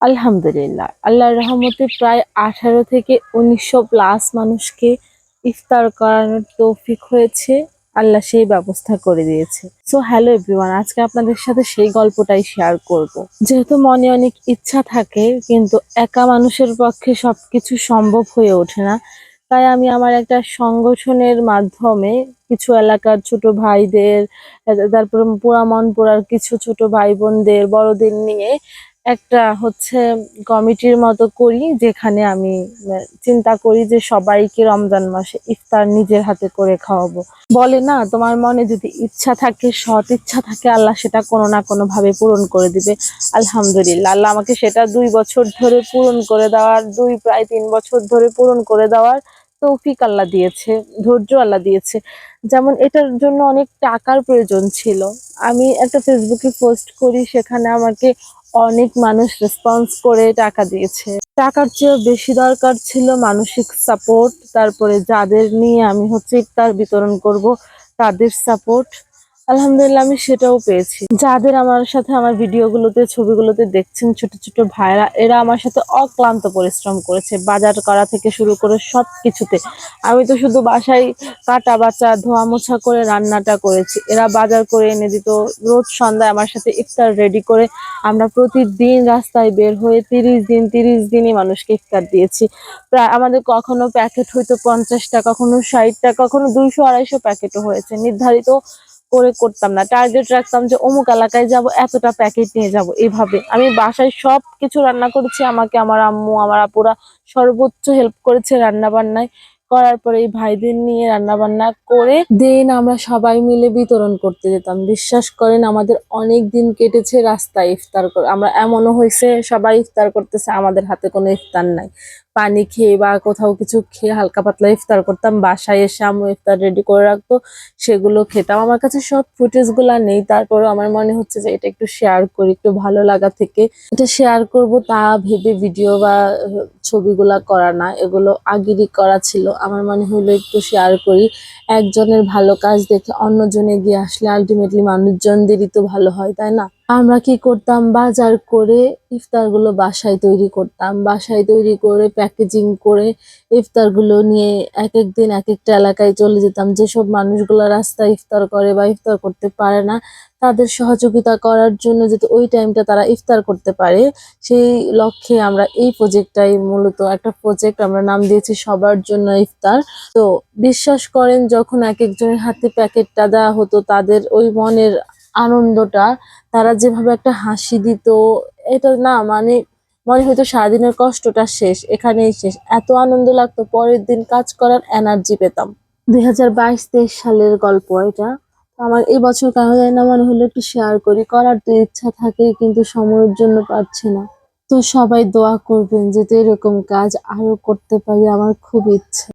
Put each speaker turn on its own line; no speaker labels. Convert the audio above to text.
আলহামদুলিল্লাহ। আল্লাহর রহমতে প্রায় আঠারো থেকে উনিশশো প্লাস মানুষকে ইফতার করানোর তৌফিক হয়েছে। আল্লাহ সেই ব্যবস্থা করে দিয়েছে। সো হ্যালো এভরিওয়ান আজকে আপনাদের সাথে সেই গল্পটাই শেয়ার করব। যেহেতু মনে অনেক ইচ্ছা থাকে, কিন্তু একা মানুষের পক্ষে সবকিছু সম্ভব হয়ে ওঠে না, তাই আমি আমার একটা সংগঠনের মাধ্যমে কিছু এলাকার ছোট ভাইদের, তারপর পোড়া পোড়ার কিছু ছোট ভাই বোনদের বড়দের নিয়ে একটা হচ্ছে কমিটির মতো করি, যেখানে আমি চিন্তা করি যে সবাইকে রমজান মাসে ইফতার নিজের হাতে করে খাওয়াবো। বলে না, তোমার মনে যদি ইচ্ছা থাকে, সৎ ইচ্ছা থাকে, আল্লাহ সেটা কোনো না কোনো ভাবে পূরণ করে দিবে। আলহামদুলিল্লাহ, আল্লাহ আমাকে সেটা দুই বছর ধরে পূরণ করে দেওয়ার, দুই, প্রায় তিন বছর ধরে পূরণ করে দেওয়ার তৌফিক আল্লাহ দিয়েছে, ধৈর্য আল্লাহ দিয়েছে। যেমন এটার জন্য অনেক টাকার প্রয়োজন ছিল। আমি একটা ফেসবুকে পোস্ট করি, সেখানে আমাকে অনেক মানুষ রেসপন্স করে টাকা দিয়েছে। টাকার চেয়েও বেশি দরকার ছিল মানসিক সাপোর্ট তারপরে যাদের নিয়ে আমি হচ্ছে ইফতার বিতরণ করব, তাদের সাপোর্ট আলহামদুলিল্লাহ, আমি সেটাও পেয়েছি। যাদের আমার সাথে আমার ভিডিওগুলোতে, ছবিগুলোতে দেখছেন ছোট ছোট ভাইরা এরা আমার সাথে অক্লান্ত পরিশ্রম করেছে। বাজার করা থেকে শুরু করে সব কিছুতে আমি তো শুধু বাসায় কাটা বাচা, ধোয়া মোছা করে রান্নাটা করেছি। এরা বাজার করে এনে দিত, রোজ সন্ধ্যায় আমার সাথে ইফতার রেডি করে আমরা প্রতিদিন রাস্তায় বের হয়ে তিরিশ দিন, তিরিশ দিনই মানুষকে ইফতার দিয়েছি। প্রায় আমাদের কখনো প্যাকেট হয়তো পঞ্চাশটা, কখনো ষাটটা, কখনো দুইশো, আড়াইশো প্যাকেটও হয়েছে। নির্ধারিত করে করতাম না। টার্গেট রাখতাম যে, অমুক এলাকায় যাব, এতটা প্যাকেট নিয়ে যাব। এভাবে। আমি বাসায় সব কিছু রান্না করেছি। আমাকে আমার আম্মু, আমার আপুরা সর্বোচ্চ হেল্প করেছে রান্না বান্নায় করার পরে এই ভাইদের নিয়ে রান্না বান্না করে দেন আমরা সবাই মিলে বিতরণ করতে যেতাম। বিশ্বাস করেন, আমাদের অনেক দিন কেটেছে রাস্তায় ইফতার করে আমরা এমনও হয়েছে, সবাই ইফতার করতেছে, আমাদের হাতে কোনো ইফতার নাই। পানি খেয়ে বা কোথাও কিছু খেয়ে হালকা পাতলা ইফতার করতাম, বাসায় এসে আম্মু ইফতার রেডি করে রাখতো, সেগুলো খেতাম। আমার কাছে সব ফুটেজগুলা নেই, তারপরেও আমার মনে হচ্ছে যে এটা একটু শেয়ার করি, একটু ভালো লাগা থেকে। এটা শেয়ার করব তা ভেবে ভিডিও বা ছবিগুলা করা না, এগুলো আগেরই করা ছিল। আমার মনে হলো একটু শেয়ার করি। একজনের ভালো কাজ দেখে অন্যজনে গিয়ে আসলে আলটিমেটলি মানুষজনদেরই তো ভালো হয়, তাই না? আমরা কি করতাম? বাজার করে ইফতারগুলো বাসায় তৈরি করতাম। বাসায় তৈরি করে প্যাকেজিং করে ইফতারগুলো নিয়ে এক এক দিন এক একটা এলাকায় চলে যেতাম। যেসব মানুষগুলো রাস্তায় ইফতার করে বা ইফতার করতে পারে না, তাদের সহযোগিতা করার জন্য যাতে ওই টাইমটা তারা ইফতার করতে পারে, সেই লক্ষ্যে আমরা এই প্রজেক্টটাই মূলত একটা প্রজেক্ট আমরা নাম দিয়েছি সবার জন্য ইফতার। তো বিশ্বাস করেন, যখন এক একজনের হাতে প্যাকেটটা দেওয়া হতো, তাদের ওই মনের আনন্দটা, তারা যেভাবে একটা হাসি দিত, এটা না মানে মনে হয়তো সারাদিনের কষ্টটা শেষ, এখানেই শেষ। এত আনন্দ লাগতো, পরের দিন কাজ করার এনার্জি পেতাম। দুই হাজার বাইশ, তেইশ সালের গল্প এটা। আমার এই বছর কেন জানি না মনে হলো একটু শেয়ার করি। করার তো ইচ্ছা থাকে কিন্তু সময়ের জন্য পারছি না। তো সবাই দোয়া করবেন যাতে এরকম কাজ আরও করতে পারি আমার খুব ইচ্ছে।